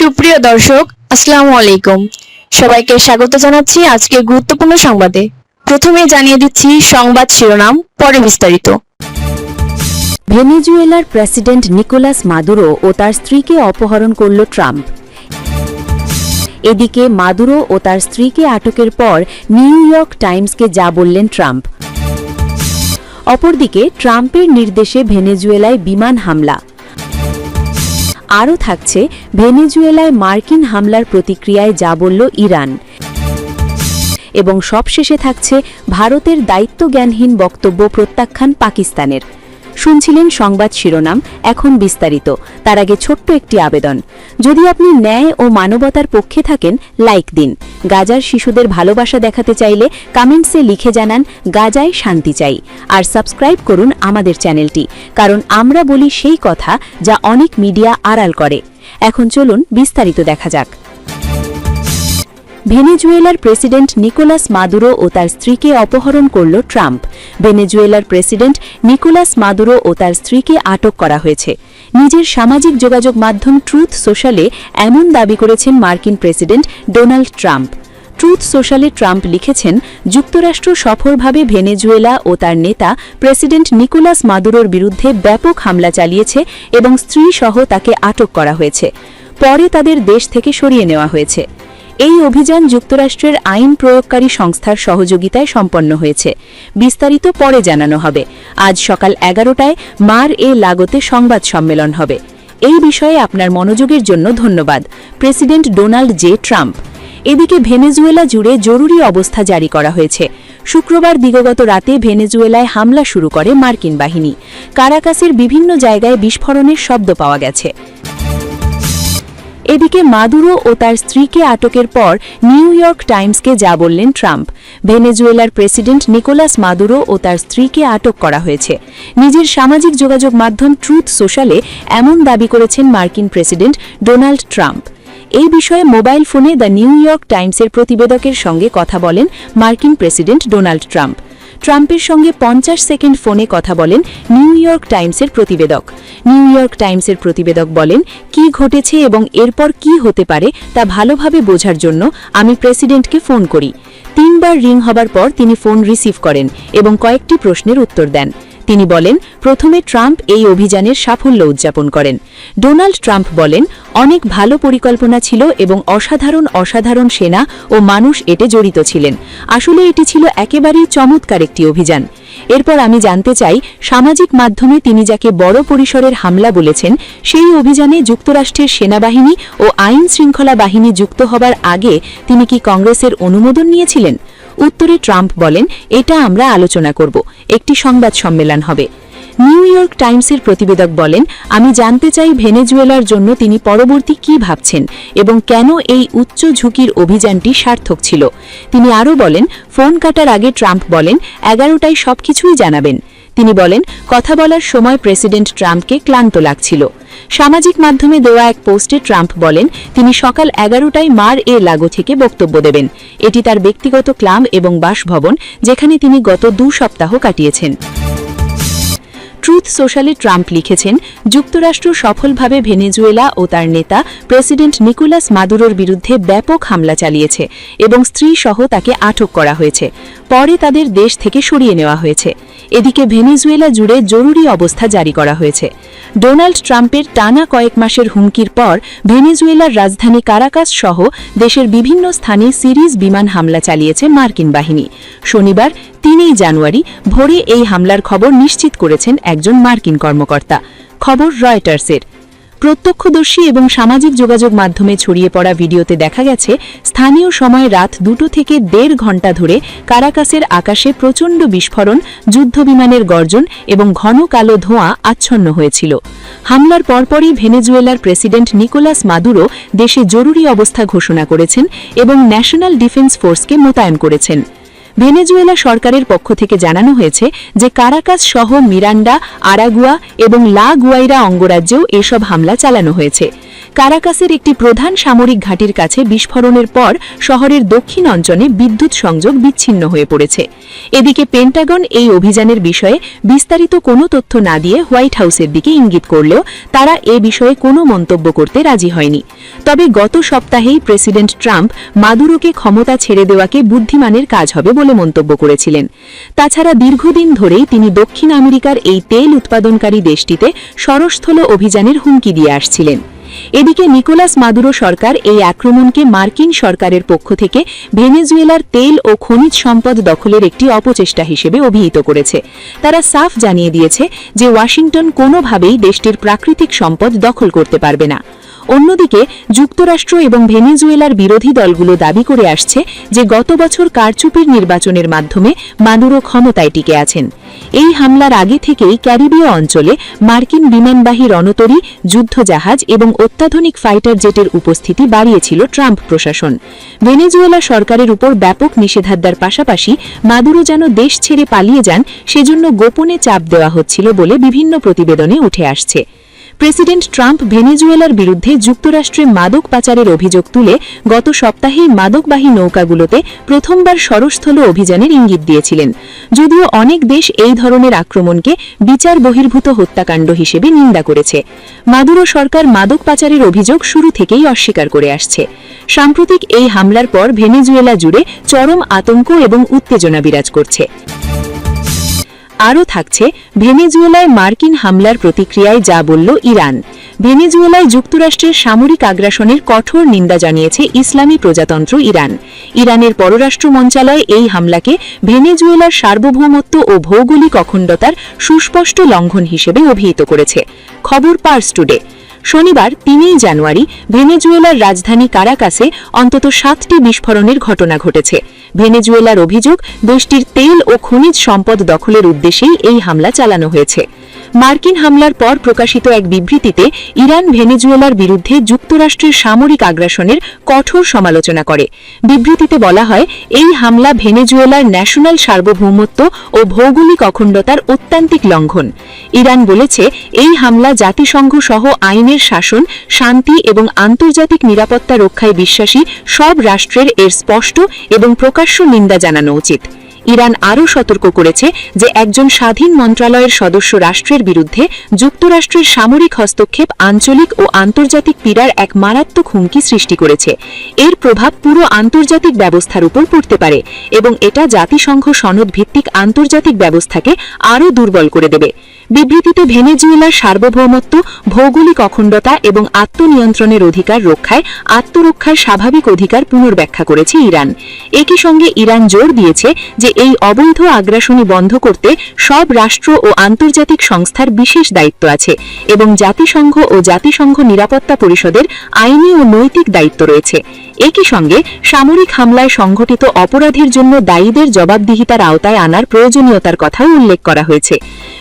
সুপ্রিয় দর্শক, আসসালামু আলাইকুম। সবাইকে স্বাগত জানাচ্ছি আজকে গুরুত্বপূর্ণ সংবাদে। প্রথমে জানিয়ে দিচ্ছি সংবাদ শিরোনাম, পরে বিস্তারিত। ভেনেজুয়েলার প্রেসিডেন্ট নিকোলাস মাদুরো ও তার স্ত্রীকে অপহরণ করল ট্রাম্প। এদিকে মাদুরো ও তার স্ত্রীকে আটকের পর নিউ ইয়র্ক টাইমসকে যা বললেন ট্রাম্প। অপরদিকে ট্রাম্পের নির্দেশে ভেনেজুয়েলায় বিমান হামলা। আরও থাকছে ভেনেজুয়েলায় মার্কিন হামলার প্রতিক্রিয়ায় যা বলল ইরান। এবং সবশেষে থাকছে ভারতের দায়িত্বজ্ঞানহীন বক্তব্য প্রত্যাখ্যান পাকিস্তানের। শুনছিলেন সংবাদ শিরোনাম, এখন বিস্তারিত। তার আগে ছোট্ট একটি আবেদন। যদি আপনি ন্যায় ও মানবতার পক্ষে থাকেন, লাইক দিন। গাজার শিশুদের ভালোবাসা দেখাতে চাইলে কমেন্টসে লিখে জানান, গাজায় শান্তি চাই। আর সাবস্ক্রাইব করুন আমাদের চ্যানেলটি, কারণ আমরা বলি সেই কথা যা অনেক মিডিয়া আড়াল করে। এখন চলুন বিস্তারিত দেখা যাক। ভেনেজুয়েলার প্রেসিডেন্ট নিকোলাস মাদুরো ও তার স্ত্রীকে অপহরণ করল ট্রাম্প। ভেনেজুয়েলার প্রেসিডেন্ট নিকোলাস মাদুরো ও তার স্ত্রীকে আটক করা হয়েছে। নিজের সামাজিক যোগাযোগ মাধ্যম ট্রুথ সোশ্যালে এমন দাবি করেছেন মার্কিন প্রেসিডেন্ট ডোনাল্ড ট্রাম্প। ট্রুথ সোশ্যালে ট্রাম্প লিখেছেন, যুক্তরাষ্ট্র সফরভাবে ভেনেজুয়েলা ও তার নেতা প্রেসিডেন্ট নিকোলাস মাদুরোর বিরুদ্ধে ব্যাপক হামলা চালিয়েছে এবং স্ত্রী সহ তাকে আটক করা হয়েছে। পরে তাদের দেশ থেকে সরিয়ে নেওয়া হয়েছে। এই অভিযান যুক্তরাষ্ট্রের আইন প্রয়োগকারী সংস্থার সহযোগিতায় সম্পন্ন হয়েছে। বিস্তারিত পরে জানানো হবে। আজ সকাল এগারোটায় মার এ লাগতে সংবাদ সম্মেলন হবে। এই বিষয়ে আপনার মনোযোগের জন্য ধন্যবাদ। President Donald J Trump. এদিকে ভেনেজুয়েলা জুড়ে জরুরি অবস্থা জারি করা হয়েছে। শুক্রবার দিগগত রাতে ভেনেজুয়েলায় হামলা শুরু করে মার্কিন বাহিনী। কারাকাসের বিভিন্ন জায়গায় বিস্ফোরণের শব্দ পাওয়া গেছে। এদিকে মাদুরো ও তার স্ত্রীকে আটকের পর নিউ ইয়র্ক টাইমসকে যা বললেন ট্রাম্প। ভেনেজুয়েলার প্রেসিডেন্ট নিকোলাস মাদুরো ও তার স্ত্রীকে আটক করা হয়েছে। নিজের সামাজিক যোগাযোগ মাধ্যম ট্রুথ সোশ্যালে এমন দাবি করেছেন মার্কিন প্রেসিডেন্ট ডোনাল্ড ট্রাম্প। এই বিষয়ে মোবাইল ফোনে দ্য নিউ ইয়র্ক টাইমসের প্রতিবেদকের সঙ্গে কথা বলেন মার্কিন প্রেসিডেন্ট ডোনাল্ড ট্রাম্প। ট্রাম্পের সঙ্গে পঞ্চাশ সেকেন্ড ফোনে কথা বলেন নিউ ইয়র্ক টাইমসের প্রতিবেদক। নিউ ইয়র্ক টাইমসের প্রতিবেদক বলেন, কি ঘটেছে এবং এরপর কি হতে পারে তা ভালোভাবে বোঝার জন্য আমি প্রেসিডেন্টকে ফোন করি। তিনবার রিং হবার পর তিনি ফোন রিসিভ করেন এবং কয়েকটি প্রশ্নের উত্তর দেন। তিনি বলেন, প্রথমে ট্রাম্প এই অভিযানের সাফল্য উদযাপন করেন। ডোনাল্ড ট্রাম্প বলেন, অনেক ভালো পরিকল্পনা ছিল এবং অসাধারণ অসাধারণ সেনা ও মানুষ এতে জড়িত ছিলেন। আসলে এটি ছিল একেবারেই চমৎকার একটি অভিযান। এরপর আমি জানতে চাই, সামাজিক মাধ্যমে তিনি যাকে বড় পরিসরের হামলা বলেছেন, সেই অভিযানে যুক্তরাষ্ট্রের সেনাবাহিনী ও আইন শৃঙ্খলা বাহিনী যুক্ত হবার আগে তিনি কি কংগ্রেসের অনুমোদন নিয়েছিলেন? উত্তরে ট্রাম্প বলেন, এটা আমরা আলোচনা করব। একটি সংবাদ সম্মেলন হবে। নিউ ইয়র্ক টাইমসের প্রতিবেদক বলেন, আমি জানতে চাই ভেনেজুয়েলার জন্য তিনি পরবর্তী কি ভাবছেন এবং কেন এই উচ্চ ঝুঁকির অভিযানটি সার্থক ছিল? তিনি আরও বলেন, ফোন কাটার আগে ট্রাম্প বলেন, এগারোটায় সবকিছুই জানাবেন। তিনি বলেন, কথা বলার সময় প্রেসিডেন্ট ট্রাম্পকে ক্লান্ত লাগছিল। সামাজিক মাধ্যমে দেওয়া এক পোস্টে ট্রাম্প বলেন, তিনি সকাল এগারোটায় মার এ লাগো থেকে বক্তব্য দেবেন। এটি তার ব্যক্তিগত ক্লাম এবং বাসভবন, যেখানে তিনি গত দু সপ্তাহ কাটিয়েছেন। ট্রুথ সোশ্যালে ট্রাম্প লিখেছেন, যুক্তরাষ্ট্র সফলভাবে ভেনেজুয়েলা ও তার নেতা প্রেসিডেন্ট নিকোলাস মাদুরোর বিরুদ্ধে ব্যাপক হামলা চালিয়েছে এবং স্ত্রী সহ তাকে আটক করা হয়েছে। পরে তাদের দেশ থেকে সরিয়ে নেওয়া হয়েছে। এদিকে ভেনেজুয়েলা জুড়ে জরুরি অবস্থা জারি করা হয়েছে। ডোনাল্ড ট্রাম্পের টানা কয়েক মাসের হুমকির পর ভেনেজুয়েলার রাজধানী কারাকাস সহ দেশের বিভিন্ন স্থানে সিরিজ বিমান হামলা চালিয়েছে মার্কিন বাহিনী। শনিবার তিনই জানুয়ারি ভোরে এই হামলার খবর নিশ্চিত করেছেন একজন মার্কিন কর্মকর্তা। খবর রয়টার্সের। প্রত্যক্ষদর্শী এবং সামাজিক যোগাযোগ মাধ্যমে ছড়িয়ে পড়া ভিডিওতে দেখা গেছে, স্থানীয় সময় রাত দুটো থেকে দেড় ঘণ্টা ধরে কারাকাসের আকাশে প্রচণ্ড বিস্ফোরণ যুদ্ধবিমানের গর্জন এবং ঘন কালো ধোঁয়া আচ্ছন্ন হয়েছিল। হামলার পরপরই ভেনেজুয়েলার প্রেসিডেন্ট নিকোলাস মাদুরো দেশে জরুরি অবস্থা ঘোষণা করেছেন এবং ন্যাশনাল ডিফেন্স ফোর্সকে মোতায়েন করেছেন। ভেনেজুয়েলা সরকারের পক্ষ থেকে জানানো হয়েছে যে কারাকাস সহ মিরান্ডা, আরাগুয়া এবং লা গুয়াইরা অঙ্গরাজ্যেও এসব হামলা চালানো হয়েছে। কারাকাসের একটি প্রধান সামরিক ঘাঁটির কাছে বিস্ফোরণের পর শহরের দক্ষিণ অঞ্চলে বিদ্যুৎ সংযোগ বিচ্ছিন্ন হয়ে পড়েছে। এদিকে পেন্টাগন এই অভিযানের বিষয়ে বিস্তারিত কোনো তথ্য না দিয়ে হোয়াইট হাউসের দিকে ইঙ্গিত করলেও তারা এ বিষয়ে কোনো মন্তব্য করতে রাজি হয়নি। তবে গত সপ্তাহেই প্রেসিডেন্ট ট্রাম্প মাদুরোকে ক্ষমতা ছেড়ে দেওয়াকে বুদ্ধিমানের কাজ হবে বলে মন্তব্য করেছিলেন। তাছাড়া দীর্ঘদিন ধরেই তিনি দক্ষিণ আমেরিকার এই তেল উৎপাদনকারী দেশটিতে সরস্থল অভিযানের হুমকি দিয়ে আসছিলেন। এদিকে নিকোলাস মাদুরো সরকার এই আক্রমণকে মার্কিন সরকারের পক্ষ থেকে ভেনেজুয়েলার তেল ও খনিজ সম্পদ দখলের একটি অপচেষ্টা হিসেবে অভিহিত করেছে। তারা সাফ জানিয়ে দিয়েছে যে ওয়াশিংটন কোনোভাবেই দেশটির প্রাকৃতিক সম্পদ দখল করতে পারবে না। অন্যদিকে, যুক্তরাষ্ট্র এবং ভেনেজুয়েলার বিরোধী দলগুলো দাবি করে আসছে যে গত বছর কারচুপির নির্বাচনের মাধ্যমে মাদুরো ক্ষমতায় টিকে আছেন। এই হামলার আগে থেকেই ক্যারিবীয় অঞ্চলে মার্কিন বিমানবাহী রণতরী, যুদ্ধজাহাজ এবং অত্যাধুনিক ফাইটার জেটের উপস্থিতি বাড়িয়েছিল ট্রাম্প প্রশাসন। ভেনেজুয়েলা সরকারের উপর ব্যাপক নিষেধাজ্ঞার পাশাপাশি মাদুরো যেন দেশ ছেড়ে পালিয়ে যান, সেজন্য গোপনে চাপ দেওয়া হচ্ছিল বলে বিভিন্ন প্রতিবেদনে উঠে আসছে। প্রেসিডেন্ট ট্রাম্প ভেনেজুয়েলার বিরুদ্ধে যুক্তরাষ্ট্রে মাদক পাচারের অভিযোগ তুলে গত সপ্তাহেই মাদকবাহী নৌকাগুলোতে প্রথমবার সরস্থল অভিযানের ইঙ্গিত দিয়েছিলেন। যদিও অনেক দেশ এই ধরনের আক্রমণকে বিচার বহির্ভূত হত্যাকাণ্ড হিসেবে নিন্দা করেছে। মাদুরো সরকার মাদক পাচারের অভিযোগ শুরু থেকেই অস্বীকার করে আসছে। সাম্প্রতিক এই হামলার পর ভেনেজুয়েলা জুড়ে চরম আতঙ্ক এবং উত্তেজনা বিরাজ করছে। আরও থাকছে, ভেনেজুয়েলায় মার্কিন হামলার প্রতিক্রিয়ায় যা বলল ইরান। ভেনেজুয়েলায় যুক্তরাষ্ট্রের সামরিক আগ্রাসনের কঠোর নিন্দা জানিয়েছে ইসলামী প্রজাতন্ত্র ইরান। ইরানের পররাষ্ট্র মন্ত্রণালয় এই হামলাকে ভেনেজুয়েলার সার্বভৌমত্ব ও ভৌগোলিক অখণ্ডতার সুস্পষ্ট লঙ্ঘন হিসেবে অভিহিত করেছে। খবর পার্স টুডে। শনিবার তিনই জানুয়ারি ভেনেজুয়েলার রাজধানী কারাকাসে অন্তত সাতটি বিস্ফোরণের ঘটনা ঘটেছে। ভেনেজুয়েলার অভিযোগ, দেশটির তেল ও খনিজ সম্পদ দখলের উদ্দেশ্যেই এই হামলা চালানো হয়েছে। মার্কিন হামলার পর প্রকাশিত এক বিবৃতিতে ইরান ভেনেজুয়েলার বিরুদ্ধে যুক্তরাষ্ট্রের সামরিক আগ্রাসনের কঠোর সমালোচনা করে। বিবৃতিতে বলা হয়, এই হামলা ভেনেজুয়েলার ন্যাশনাল সার্বভৌমত্ব ও ভৌগোলিক অখণ্ডতার অত্যান্তিক লঙ্ঘন। ইরান বলেছে, এই হামলা জাতিসংঘ সহ আইনের শাসন, শান্তি এবং আন্তর্জাতিক নিরাপত্তা রক্ষায় বিশ্বাসী সব রাষ্ট্রের এর স্পষ্ট এবং প্রকাশ্য নিন্দা জানানো উচিত। ইরান আরও সতর্ক করেছে যে একজন স্বাধীন মন্ত্রণালয়ের সদস্য রাষ্ট্রের বিরুদ্ধে যুক্তরাষ্ট্রের সামরিক হস্তক্ষেপ আঞ্চলিক ও আন্তর্জাতিক পীড়ার এক মারাত্মক হুমকি সৃষ্টি করেছে। এর প্রভাব পুরো আন্তর্জাতিক ব্যবস্থার উপর পড়তে পারে এবং এটা জাতিসংঘ সনদ ভিত্তিক আন্তর্জাতিক ব্যবস্থাকে আরও দুর্বল করে দেবে। বিবৃতিতে ভেনেজুয়েলার সার্বভৌমত্ব, ভৌগোলিক অখণ্ডতা এবং আত্মনিয়ন্ত্রণের অধিকার রক্ষায় আত্মরক্ষার স্বাভাবিক অধিকার পুনর্ব্যাখ্যা করেছে ইরান। একই সঙ্গে ইরান জোর দিয়েছে যে এই অবৈধ আগ্রাসনী বন্ধ করতে সব রাষ্ট্র ও আন্তর্জাতিক সংস্থার বিশেষ দায়িত্ব আছে এবং জাতিসংঘ ও জাতিসংঘ নিরাপত্তা পরিষদের আইনি ও নৈতিক দায়িত্ব রয়েছে। একই সঙ্গে সামরিক হামলায় সংঘটিত অপরাধের জন্য দায়ীদের জবাবদিহিতার আওতায় আনার প্রয়োজনীয়তার কথাও উল্লেখ করা হয়েছে।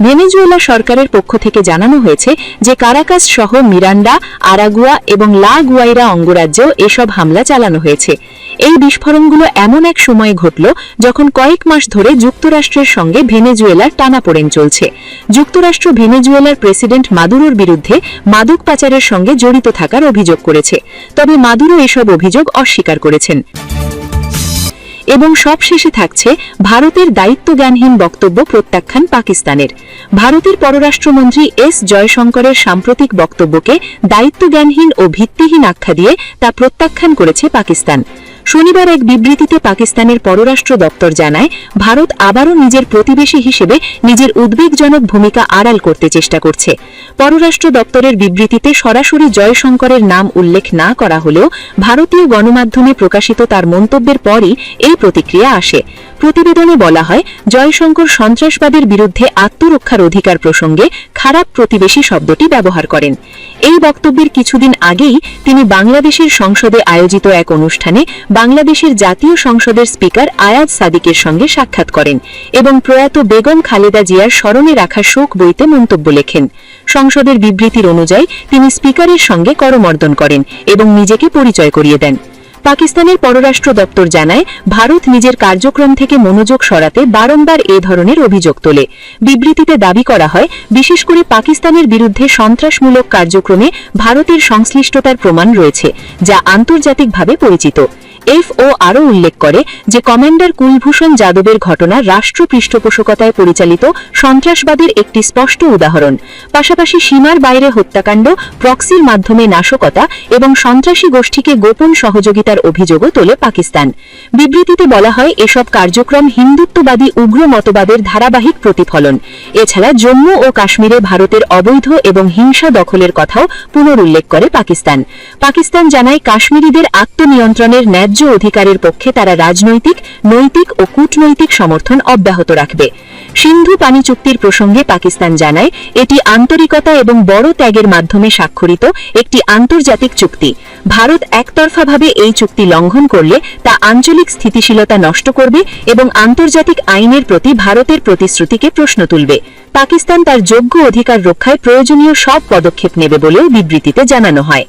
ভেনেজুয়েলা সরকারের পক্ষ থেকে জানানো হয়েছে যে কারাকাস সহ মিরান্ডা, আরাগুয়া এবং লা গুয়াইরা অঙ্গরাজ্যেও এসব হামলা চালানো হয়েছে। এই বিস্ফোরণগুলো এমন এক সময়ে ঘটল যখন কয়েক মাস ধরে যুক্তরাষ্ট্রের সঙ্গে ভেনেজুয়েলার টানাপোড়েন চলছে। যুক্তরাষ্ট্র ভেনেজুয়েলার প্রেসিডেন্ট মাদুরোর বিরুদ্ধে মাদক পাচারের সঙ্গে জড়িত থাকার অভিযোগ করেছে। তবে মাদুরো এসব অভিযোগ অস্বীকার করেছেন। এবং সবশেষে থাকছে ভারতের দায়িত্বজ্ঞানহীন বক্তব্য প্রত্যাখ্যান পাকিস্তানের। ভারতের পররাষ্ট্রমন্ত্রী এস জয়শঙ্করের সাম্প্রতিক বক্তব্যকে দায়িত্বজ্ঞানহীন ও ভিত্তিহীন আখ্যা দিয়ে তা প্রত্যাখ্যান করেছে পাকিস্তান। শনিবার এক বিবৃতিতে পাকিস্তানের পররাষ্ট্র দপ্তর জানায়, ভারত আবারও নিজের প্রতিবেশী হিসেবে নিজের উদ্বেগজনক ভূমিকা আড়াল করতে চেষ্টা করছে। পররাষ্ট্র দপ্তরের বিবৃতিতে সরাসরি জয়শঙ্করের নাম উল্লেখ না করা হলেও ভারতীয় গণমাধ্যমে প্রকাশিত তার মন্তব্যের পরই এই প্রতিক্রিয়া আসে। প্রতিবেদনে বলা হয়, জয়শঙ্কর সন্ত্রাসবাদের বিরুদ্ধে আত্মরক্ষার অধিকার প্রসঙ্গে খারাপ প্রতিবেশী শব্দটি ব্যবহার করেন। এই বক্তব্যের কিছুদিন আগেই তিনি বাংলাদেশের সংসদে আয়োজিত এক অনুষ্ঠানে বাংলাদেশের জাতীয় সংসদের স্পিকার আয়াজ সাদিকের সঙ্গে সাক্ষাৎ করেন এবং প্রয়াত বেগম খালেদা জিয়ার স্মরণে রাখা শোক বইতে মন্তব্য লেখেন। সংসদের বিবৃতির অনুযায়ী তিনি স্পিকারের সঙ্গে করমর্দন করেন এবং নিজেকে পরিচয় করিয়ে দেন। পাকিস্তানের পররাষ্ট্র দপ্তর জানায়, ভারত নিজের কার্যক্রম থেকে মনোযোগ সরাতে বারংবার এ ধরনের অভিযোগ তোলে। বিবৃতিতে দাবি করা হয়, বিশেষ করে পাকিস্তানের বিরুদ্ধে সন্ত্রাসমূলক কার্যক্রমে ভারতের সংশ্লিষ্টতার প্রমাণ রয়েছে, যা আন্তর্জাতিকভাবে পরিচিত। এফও আরও উল্লেখ করে যে কমান্ডার কুলভূষণ যাদবের ঘটনা রাষ্ট্র পৃষ্ঠপোষকতায় পরিচালিত সন্ত্রাসবাদের একটি স্পষ্ট উদাহরণ। পাশাপাশি সীমার বাইরে হত্যাকাণ্ড, প্রক্সির মাধ্যমে নাশকতা এবং সন্ত্রাসী গোষ্ঠীকে গোপন সহযোগিতার অভিযোগও তোলে পাকিস্তান। বিবৃতিতে বলা হয়, এসব কার্যক্রম হিন্দুত্ববাদী উগ্র মতবাদের ধারাবাহিক প্রতিফলন। এছাড়া জম্মু ও কাশ্মীরে ভারতের অবৈধ এবং হিংসা দখলের কথাও পুনরুল্লেখ করে পাকিস্তান। পাকিস্তান জানায়, কাশ্মীরিদের আত্মনিয়ন্ত্রণের ন্যায্য অধিকারের পক্ষে তারা রাজনৈতিক, নৈতিক ও কূটনৈতিক সমর্থন অব্যাহত রাখবে। সিন্ধু পানি চুক্তির প্রসঙ্গে পাকিস্তান জানায়, এটি আন্তরিকতা এবং বড় ত্যাগের মাধ্যমে স্বাক্ষরিত একটি আন্তর্জাতিক চুক্তি। ভারত একতরফাভাবে এই চুক্তি লঙ্ঘন করলে তা আঞ্চলিক স্থিতিশীলতা নষ্ট করবে এবং আন্তর্জাতিক আইনের প্রতি ভারতের প্রতিশ্রুতিকে প্রশ্ন তুলবে। পাকিস্তান তার যোগ্য অধিকার রক্ষায় প্রয়োজনীয় সব পদক্ষেপ নেবে বলেও বিবৃতিতে জানানো হয়।